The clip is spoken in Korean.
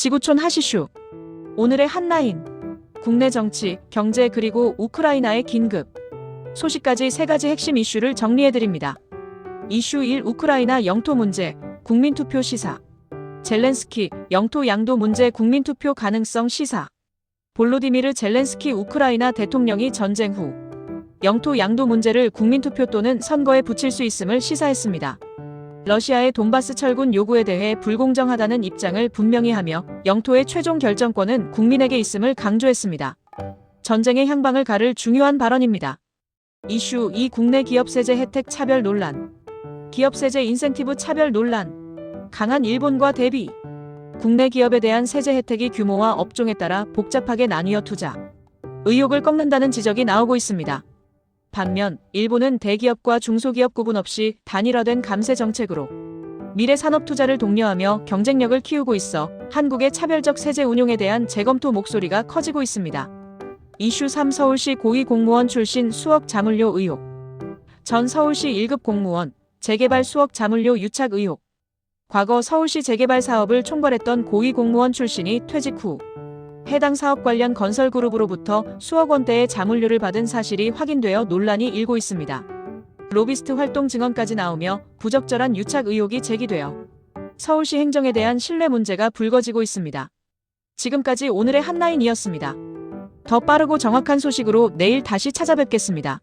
지구촌 하시슈. 오늘의 한라인. 국내 정치, 경제 그리고 우크라이나의 긴급. 소식까지 세 가지 핵심 이슈를 정리해드립니다. 이슈 1 우크라이나 영토 문제, 국민투표 시사. 젤렌스키, 영토 양도 문제 국민투표 가능성 시사. 볼로디미르 젤렌스키 우크라이나 대통령이 전쟁 후 영토 양도 문제를 국민투표 또는 선거에 붙일 수 있음을 시사했습니다. 러시아의 돈바스 철군 요구에 대해 불공정하다는 입장을 분명히 하며 영토의 최종 결정권은 국민에게 있음을 강조했습니다. 전쟁의 향방을 가를 중요한 발언입니다. 이슈 2 국내 기업세제 혜택 차별 논란. 기업세제 인센티브 차별 논란. 강한 일본과 대비. 국내 기업에 대한 세제 혜택이 규모와 업종에 따라 복잡하게 나뉘어 투자. 의욕을 꺾는다는 지적이 나오고 있습니다. 반면 일본은 대기업과 중소기업 구분 없이 단일화된 감세 정책으로 미래 산업 투자를 독려하며 경쟁력을 키우고 있어 한국의 차별적 세제 운용에 대한 재검토 목소리가 커지고 있습니다. 이슈 3 서울시 고위 공무원 출신 수억 자물료 의혹. 전 서울시 1급 공무원 재개발 수억 자물료 유착 의혹. 과거 서울시 재개발 사업을 총괄했던 고위 공무원 출신이 퇴직 후 해당 사업 관련 건설 그룹으로부터 수억 원대의 자물료를 받은 사실이 확인되어 논란이 일고 있습니다. 로비스트 활동 증언까지 나오며 부적절한 유착 의혹이 제기되어 서울시 행정에 대한 신뢰 문제가 불거지고 있습니다. 지금까지 오늘의 한라인이었습니다. 더 빠르고 정확한 소식으로 내일 다시 찾아뵙겠습니다.